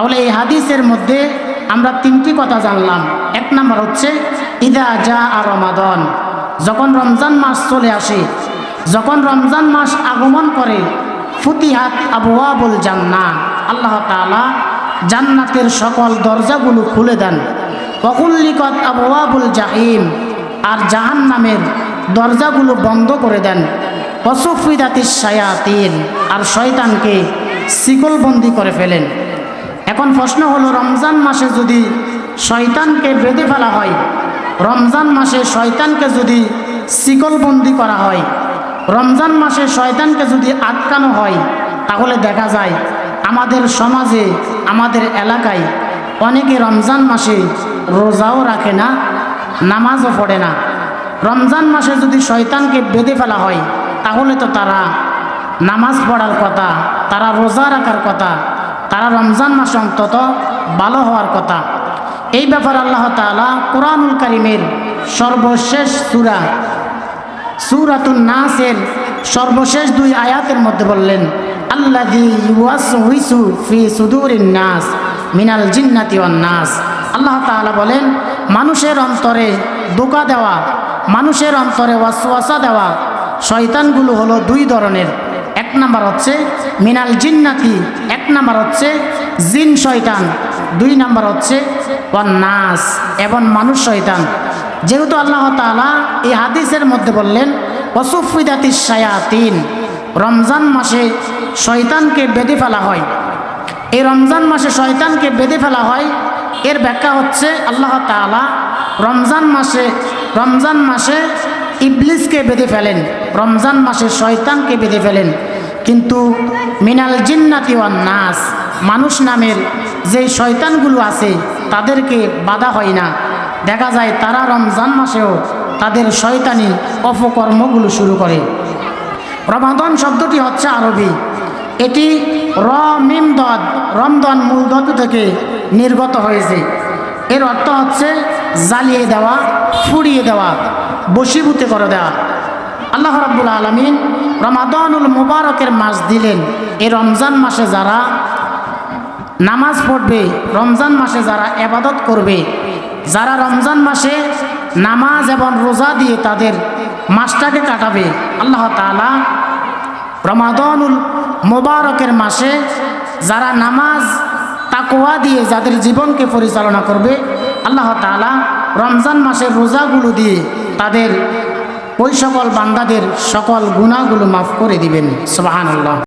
তাহলে এই হাদিসের মধ্যে আমরা তিনটি কথা জানলাম। এক নাম্বার হচ্ছে, ইদা যা আর রমাদন যখন রমজান মাস চলে আসে, যখন রমজান মাস আগমন করে, ফুতিহাত আবুয়াবুল জান্না আল্লাহ তাআলা জান্নাতের সকল দরজাগুলো খুলে দেন। অকুল্লিকত আবুয়াবুল জাহিম আর জাহান নামের দরজাগুলো বন্ধ করে দেন। অসুফিদাতি সায়াতিন আর শয়তানকে শিকলবন্দি করে ফেলেন। এখন প্রশ্ন হলো, রমজান মাসে যদি শয়তানকে বেঁধে ফেলা হয়, রমজান মাসে শয়তানকে যদি শিকলবন্দি করা হয়, রমজান মাসে শয়তানকে যদি আটকানো হয়, তাহলে দেখা যায় আমাদের সমাজে, আমাদের এলাকায় অনেকে রমজান মাসে রোজাও রাখে না, নামাজও পড়ে না। রমজান মাসে যদি শয়তানকে বেঁধে ফেলা হয়, তাহলে তো তারা নামাজ পড়ার কথা, তারা রোজা রাখার কথা তারা রমজান মাসে অন্তত ভালো হওয়ার কথা। এই ব্যাপারে আল্লাহ তাআলা কোরআনুল করিমের সর্বশেষ সুরা, সুরাতুন নাসের সর্বশেষ দুই আয়াতের মধ্যে বললেন নাস মিনাল জিন্নাতি নাস। আল্লাহ তাআলা বলেন, মানুষের অন্তরে দোকা দেওয়া, মানুষের অন্তরে ওয়াসওয়াসা দেওয়া শয়তানগুলো হলো দুই ধরনের। এক নাম্বার হচ্ছে মিনাল জিন্নাতি এক নাম্বার হচ্ছে জিন শয়তান। দুই নাম্বার হচ্ছে নাস এবং মানুষ শয়তান। যেহেতু আল্লাহ তাআলা এই হাদিসের মধ্যে বললেন অসুফিদাতি শায়াতিন রমজান মাসে শয়তানকে বেঁধে ফেলা হয়। এই রমজান মাসে শয়তানকে বেঁধে ফেলা হয়, এর ব্যাখ্যা হচ্ছে আল্লাহ তাআলা রমজান মাসে রমজান মাসে ইবলিসকে বেঁধে ফেলেন। রমজান মাসে শয়তানকে বেঁধে ফেলেন। কিন্তু মিনাল জিন্নাতি ওয়ান নাস, মানুষ নামের যে শয়তানগুলো আছে, তাদেরকে বাধা হয় না। দেখা যায় তারা রমজান মাসেও তাদের শয়তানি অপকর্মগুলো শুরু করে। রমাদন শব্দটি হচ্ছে আরবি। এটি র, মিম, দদ, রমদন মূল ধাতু থেকে নির্গত হয়েছে। এর অর্থ হচ্ছে জ্বালিয়ে দেওয়া, ফুরিয়ে দেওয়া, বশীভূত করে দেওয়া। আল্লাহ রাব্বুল আলমিন রমাদনুল মুবারকের মাস দিলেন। এই রমজান মাসে যারা নামাজ পড়বে, রমজান মাসে যারা এবাদত করবে, যারা রমজান মাসে নামাজ এবং রোজা দিয়ে তাদের মাসটাকে কাটাবে, আল্লাহ তাআলা রমাদনুল মোবারকের মাসে যারা নামাজ তাকোয়া দিয়ে যাদের জীবনকে পরিচালনা করবে, আল্লাহ তাআলা রমজান মাসের রোজাগুলো দিয়ে তাদের ওই সকল বান্দাদের সকল গুণাগুলো মাফ করে দিবেন। সুবহানাল্লাহ।